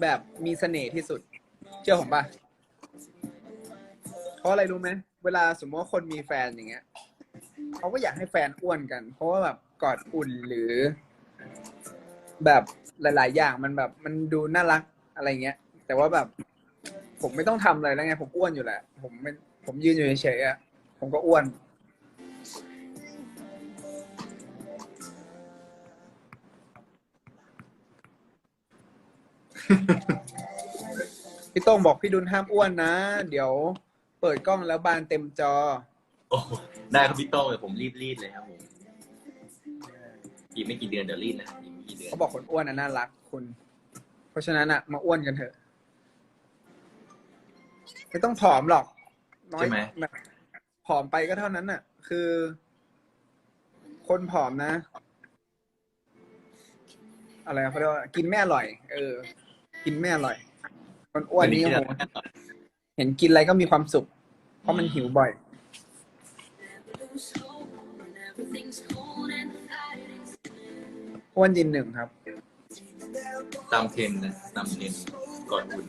แบบมีเสน่ห์ที่สุด เชื่อผมป่ะ เพราะอะไรรู้ไหมเวลาสมมติว่าคนมีแฟนอย่างเงี้ยเขาก็อยากให้แฟนอ้วนกัน เพราะว่าแบบกอดอุ่นหรือ แบบหลาย ๆ อย่างมันแบบมันดูน่ารักอะไรเงี้ย แต่ว่าแบบ ผมไม่ต้องทำอะไรแล้วไงผมอ้วนอยู่แหละ ผมไม่ผมยืนอยู่เฉยๆอะผมก็อ้วน พี่โต้งบอกพี่ดุลห้ามอ้วนนะ เดี๋ยวเปิดกล้องแล้วบานเต็มจอ โอ้ได้ครับพี่โต้งเดี๋ยวผมรีบรีดเลยครับผมอีกไม่กี่เดือนเดี๋ยวรีดนะครับอีกไม่กี่เดือนเขาบอกคนอ้วนน่ะน่ารักคุณ เพราะฉะนั้นอะ มาอ้วนกันเถอะ ไม่ต้องผอมหรอก น้อยใช่ไหมแบบผอมไปก็เท่านั้นน่ะ คือ คนผอมนะ อะไรเขาเรียกว่ากินไม่อร่อย เออ กินไม่อร่อย คนอ้วนนี่วัโอ้นโหนี้เห็นกินอะไรก็มีความสุข เพราะมันหิวบ่อย อ้วนยินหนึ่งครับ ตามเทรนด์นะตามเทรนด์ก่อนอุ่น